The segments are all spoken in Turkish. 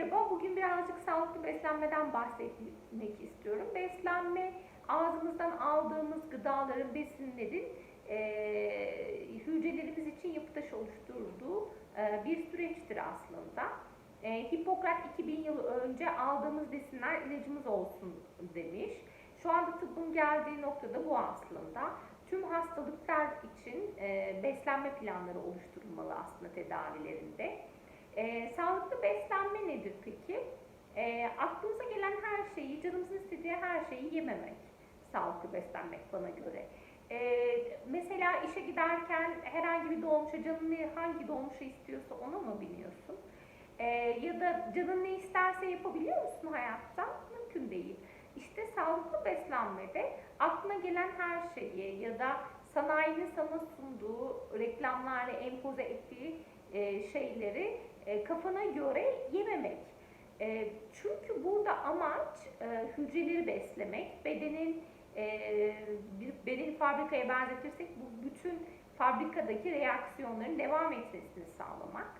Merhaba, bugün birazcık sağlıklı beslenmeden bahsetmek istiyorum. Beslenme, ağzımızdan aldığımız gıdaların, besinlerin e, hücrelerimiz için yapı taşı oluşturduğu e, bir süreçtir aslında. E, Hipokrat 2000 yıl önce aldığımız besinler ilacımız olsun demiş. Şu anda tıbbın geldiği noktada bu aslında. Tüm hastalıklar için e, beslenme planları oluşturulmalı aslında tedavilerinde. E, sağlıklı beslenme nedir peki? E, aklımıza gelen her şeyi, canımızın istediği her şeyi yememek. Sağlıklı beslenmek bana göre. E, mesela işe giderken herhangi bir dolmuşa canın hangi dolmuşu istiyorsa ona mı biniyorsun? E, ya da canın ne isterse yapabiliyor musun hayatta? Mümkün değil. İşte sağlıklı beslenmede aklına gelen her şeyi ya da sanayinin sana sunduğu, reklamlarla empoze ettiği e, şeyleri e, kafana göre yememek. E, çünkü burada amaç e, hücreleri beslemek, bedenin e, bir bedeni fabrikaya benzetirsek bu bütün fabrikadaki reaksiyonların devam etmesini sağlamak.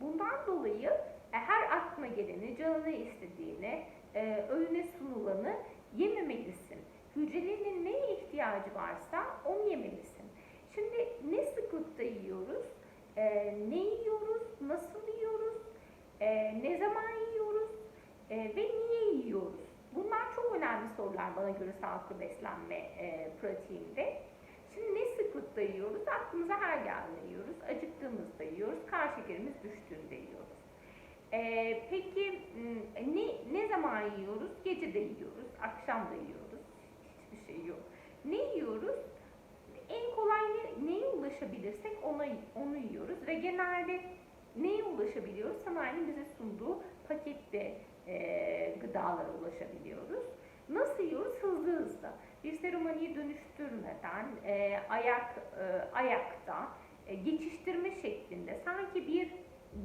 Bundan dolayı her aklına geleni, canına istediğini, e, önüne sunulanı yememelisin. Hücrelerinin neye ihtiyacı varsa onu yemelisin. Şimdi ne sıklıkta yiyoruz? E, ne yiyoruz? Nasıl yiyoruz? E, ne zaman yiyoruz? E, ve niye yiyoruz? Bunlar çok önemli sorular bana göre sağlıklı beslenme e, pratiğinde. Şimdi ne sıklıkta yiyoruz? Aklımıza her geldiğinde yiyoruz. Acıktığımızda yiyoruz. Kan şekerimiz düştüğünde yiyoruz. Ee, peki ne, ne zaman yiyoruz? Gece de yiyoruz, akşam da yiyoruz. Hiçbir şey yok. Ne yiyoruz? En kolay ne, neye ulaşabilirsek ona, onu genelde neye ulaşabiliyoruz? Sanayinin bize sunduğu pakette e, gıdalara ulaşabiliyoruz. Nasıl yiyoruz? Hızlı hızlı. Bir seremoniyi dönüştürmeden e, ayak e, ayakta e, geçiştirme şeklinde sanki bir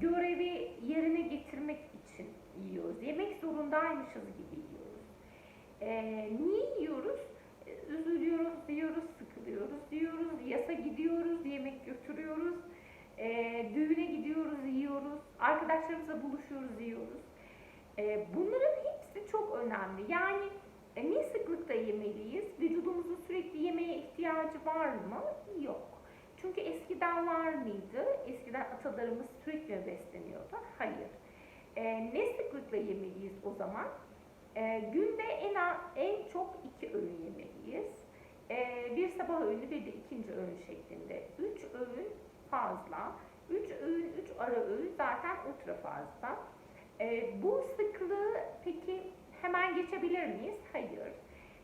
görevi yerine getirmek için yiyoruz. Yemek zorundaymışız gibi yiyoruz. E, niye yiyoruz? E, üzülüyoruz diyoruz, sıkılıyoruz diyoruz, yasa gidiyoruz, yemek götürüyoruz, e, düğüne gidiyoruz, yiyoruz, arkadaşlarımızla buluşuyoruz, yiyoruz. E, bunların hepsi çok önemli. Yani e, ne sıklıkta yemeliyiz? Vücudumuzun sürekli yemeğe ihtiyacı var mı? Yok. Çünkü eskiden var mıydı? Eskiden atalarımız sürekli besleniyordu. Hayır. E, ne sıklıkla yemeliyiz o zaman? E, günde en en çok iki öğün yemeliyiz. E, bir sabah öğünü bir de ikinci öğün şeklinde. Üç öğün fazla. Üç öğün, üç ara öğün zaten ultra fazla. E, bu sıklığı peki hemen geçebilir miyiz? Hayır.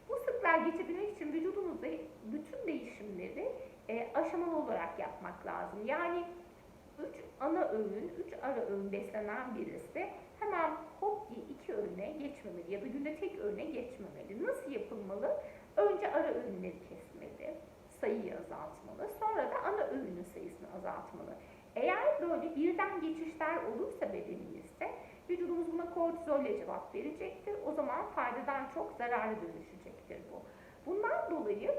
Bu sıklığa geçebilmek için vücudumuzda bütün değişimleri e, aşamalı olarak yapmak lazım. Yani 3 ana öğün, 3 ara öğün beslenen birisi hemen hop diye iki öğüne geçmemeli ya da günde tek öğüne geçmemeli. Nasıl yapılmalı? Önce ara öğünleri kesmeli, sayıyı azaltmalı. Sonra da ana azaltmalı. Eğer böyle birden geçişler olursa bedenimizde vücudumuz buna kortizolle cevap verecektir. O zaman faydadan çok zararlı dönüşecektir bu. Bundan dolayı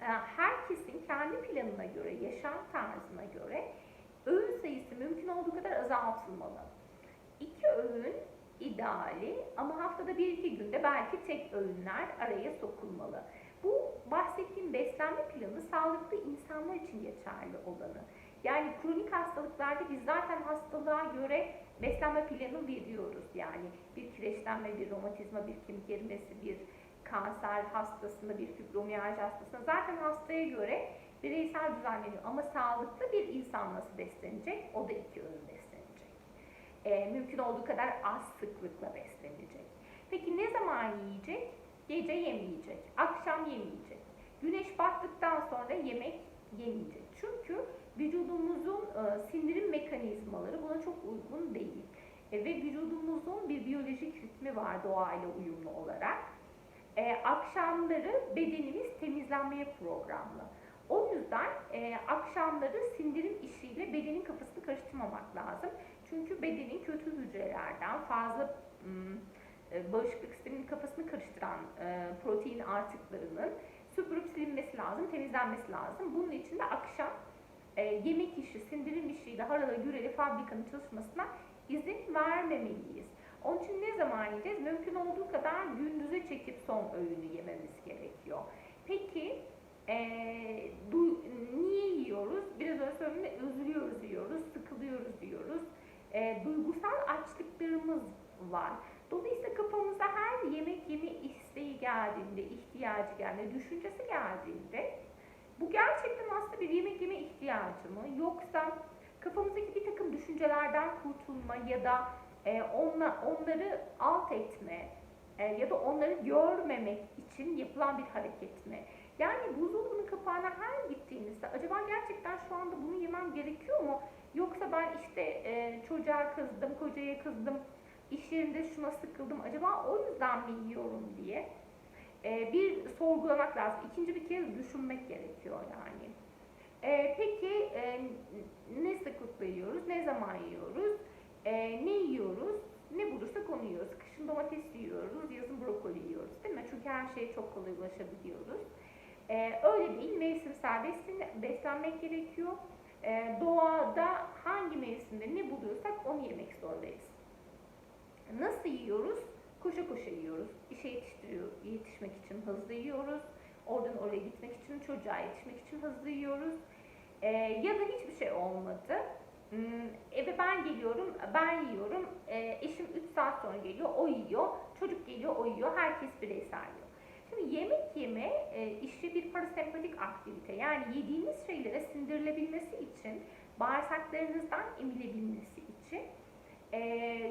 e, herkesin kendi planına göre, yaşam tarzına göre öğün sayısı mümkün olduğu kadar azaltılmalı. İki öğün ideali ama haftada bir iki günde belki tek öğünler araya sokulmalı. Bu bahsettiğim beslenme planı sağlıklı insanlar için geçerli olanı. Yani kronik hastalıklarda biz zaten hastalığa göre beslenme planı veriyoruz. Yani bir kireçlenme, bir romatizma, bir kemik erimesi, bir kanser hastasında, bir fibromiyalji hastasında zaten hastaya göre bireysel düzenleniyor. Ama sağlıklı bir insan nasıl beslenecek? O da iki öğün beslenecek. Ee, mümkün olduğu kadar az sıklıkla beslenecek. Peki ne zaman yiyecek? Gece yemeyecek, akşam yemeyecek. Güneş battıktan sonra yemek yemeyecek. Çünkü vücudumuzun e, sindirim mekanizmaları buna çok uygun değil. E, ve vücudumuzun bir biyolojik ritmi var doğayla uyumlu olarak. E, akşamları bedenimiz temizlenmeye programlı. O yüzden e, akşamları sindirim işiyle bedenin kafasını karıştırmamak lazım. Çünkü bedenin kötü hücrelerden fazla e, bağışıklık sisteminin kafasını karıştıran e, protein artıklarının süpürüp silinmesi lazım, temizlenmesi lazım. Bunun için de akşam e, yemek işi, sindirim işiyle harala güreli fabrikanın çalışmasına izin vermemeliyiz. Onun için ne zaman yiyeceğiz? Mümkün olduğu kadar gündüze çekip son öğünü yememiz gerekiyor. Peki eee, du- niye yiyoruz? Biraz önce söyledim üzülüyoruz diyoruz, sıkılıyoruz diyoruz. Eee, duygusal açlıklarımız var. Dolayısıyla kafamıza her yemek yeme isteği geldiğinde, ihtiyacı geldiğinde, düşüncesi geldiğinde bu gerçekten aslında bir yemek yeme ihtiyacı mı? Yoksa kafamızdaki bir takım düşüncelerden kurtulma ya da e, onla, onları alt etme e, ya da onları görmemek için yapılan bir hareket mi? Yani buzdolabının kapağına her gittiğinizde acaba gerçekten şu anda bunu yemem gerekiyor mu? Yoksa ben işte e, çocuğa kızdım, kocaya kızdım, iş yerinde şuna sıkıldım. Acaba o yüzden mi yiyorum diye e, bir sorgulamak lazım. İkinci bir kez düşünmek gerekiyor yani. E, peki e, ne sıklıkla yiyoruz, ne zaman yiyoruz, ne yiyoruz, ne bulursak onu yiyoruz. Kışın domates yiyoruz, yazın brokoli yiyoruz değil mi? Çünkü her şeye çok kolay ulaşabiliyoruz. Öyle değil, mevsimsel beslenmek gerekiyor. E, doğada hangi mevsimde ne buluyorsak onu yemek zorundayız. Nasıl yiyoruz? Koşa koşa yiyoruz. İşe yetiştiriyor, yetişmek için hızlı yiyoruz. Oradan oraya gitmek için, çocuğa yetişmek için hızlı yiyoruz. Ee, ya da hiçbir şey olmadı. Hmm, eve ben geliyorum, ben yiyorum. Ee, eşim 3 saat sonra geliyor, o yiyor. Çocuk geliyor, o yiyor. Herkes bireysel yiyor. Şimdi yemek yeme e, işi bir parasempatik aktivite. Yani yediğiniz şeylere sindirilebilmesi için, bağırsaklarınızdan emilebilmesi için e,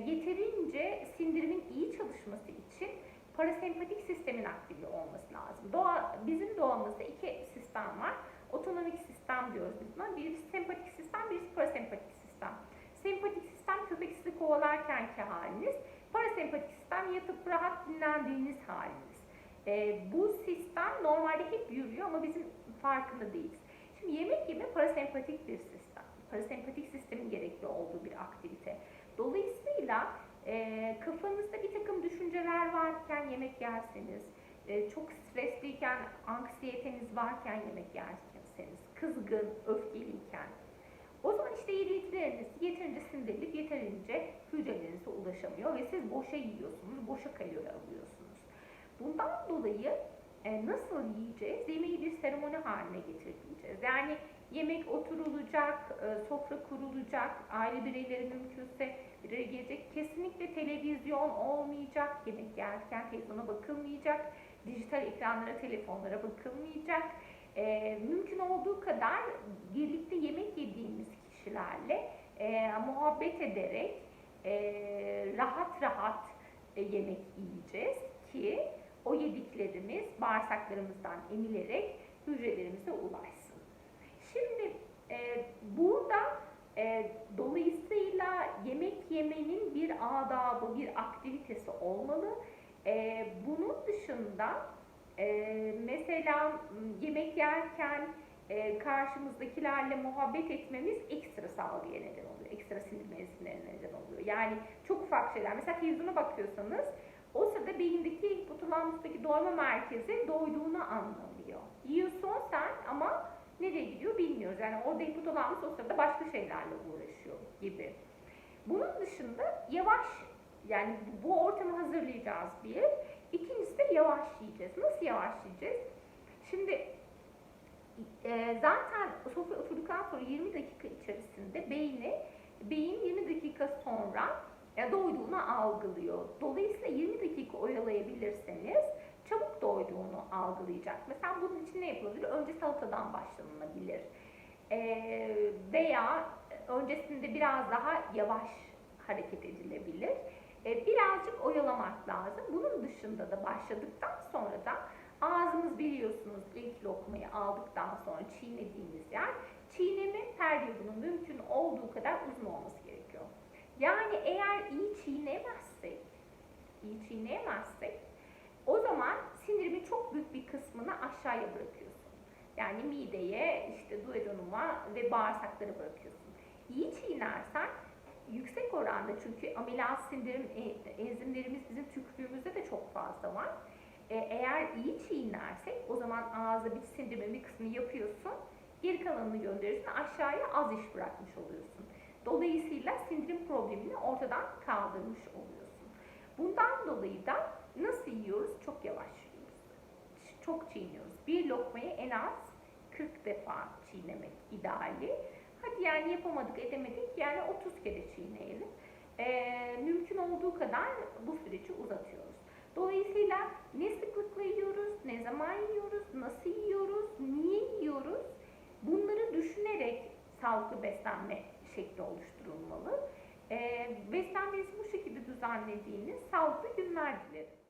yeterince sindirimin iyi çalışması için parasempatik sistemin aktive olması lazım. Doğa, bizim doğamızda iki sistem var. Otonomik sistem diyoruz biz buna. Birisi sempatik sistem, birisi parasempatik sistem. Sempatik sistem köpek sizi kovalarkenki haliniz. Parasempatik sistem yatıp rahat dinlendiğiniz haliniz. E, bu sistem normalde hep yürüyor ama bizim farkında değiliz. Şimdi yemek yeme parasempatik bir sistem. Parasempatik sistemin gerekli olduğu bir aktivite. Dolayısıyla e, kafanızda bir takım düşünceler varken yemek yerseniz, e, çok stresliyken, anksiyeteniz varken yemek yerseniz, kızgın, öfkeliyken, o zaman işte yedikleriniz yeterince sindirilip yeterince hücrelerinize ulaşamıyor ve siz boşa yiyorsunuz, boşa kalori alıyorsunuz. Bundan dolayı e, nasıl yiyeceğiz? Yemeği bir seremoni haline getireceğiz. Yani yemek oturulacak, e, sofra kurulacak, aile bireyleri mümkünse bir araya gelecek. Kesinlikle televizyon olmayacak, yemek yerken televizyona bakılmayacak, dijital ekranlara, telefonlara bakılmayacak. E, mümkün olduğu kadar birlikte yemek yediğimiz kişilerle e, muhabbet ederek rahat rahat yemek yiyeceğiz ki o yediklerimiz bağırsaklarımızdan emilerek hücrelerimize ulaşsın. Şimdi e, burada e, dolayısıyla yemek yemenin bir adabı, bir aktivitesi olmalı. E, bunun dışında e, mesela yemek yerken e, karşımızdakilerle muhabbet etmemiz ekstra sağlığa neden oluyor. Ekstra sinir mevsimlerine neden oluyor. Yani çok ufak şeyler. Mesela televizyona bakıyorsanız o sırada beyindeki hipotalamusdaki doyma merkezi doyduğunu anlamıyor. Yiyorsun sen ama nereye gidiyor bilmiyoruz. Yani orada hipotalamus o sırada başka şeylerle uğraşıyor gibi. Bunun dışında yavaş yani bu ortamı hazırlayacağız bir. İkincisi de yavaş yiyeceğiz. Nasıl yavaş yiyeceğiz? Şimdi e, zaten sofra oturduktan sonra 20 dakika içerisinde beyni beyin 20 dakika sonra e, doyduğunu algılıyor. Dolayısıyla 20 dakika oyalayabilirseniz çabuk doyduğunu algılayacak. Mesela bunun için ne yapılabilir? Önce salatadan başlanılabilir. E, veya öncesinde biraz daha yavaş hareket edilebilir. E, birazcık oyalamak lazım. Bunun dışında da başladıktan sonra da ağzımız biliyorsunuz ilk lokmayı aldıktan sonra çiğnediğimiz yer çiğneme periyodunun mümkün olduğu kadar uzun olması gerekiyor. Yani eğer iyi çiğnemezsek, iyi çiğneyemezsek o zaman sindirimin çok büyük bir kısmını aşağıya bırakıyorsun. Yani mideye, işte duodenuma ve bağırsaklara bırakıyorsun. İyi çiğnersen yüksek oranda çünkü amilaz sindirim e, enzimlerimiz bizim tükürüğümüzde de çok fazla var. E, eğer iyi çiğnersek o zaman ağızda bir sindirimin bir kısmını yapıyorsun. Geri kalanını gönderiyorsun. Aşağıya az iş bırakmış oluyorsun. Dolayısıyla sindirim problemini ortadan kaldırmış oluyorsun. Bundan dolayı da nasıl yiyoruz? Çok yavaş yiyoruz. Çok çiğniyoruz. Bir lokmayı en az 40 defa çiğnemek ideali. Hadi yani yapamadık edemedik yani 30 kere çiğneyelim. Ee, mümkün olduğu kadar bu süreci uzatıyoruz. Dolayısıyla ne sıklıkla yiyoruz, ne zaman yiyoruz, nasıl yiyoruz, niye yiyoruz bunları düşünerek sağlıklı beslenme şekli oluşturulmalı. Ee, beslenmenizi bu şekilde düzenlediğiniz sağlıklı günler dilerim.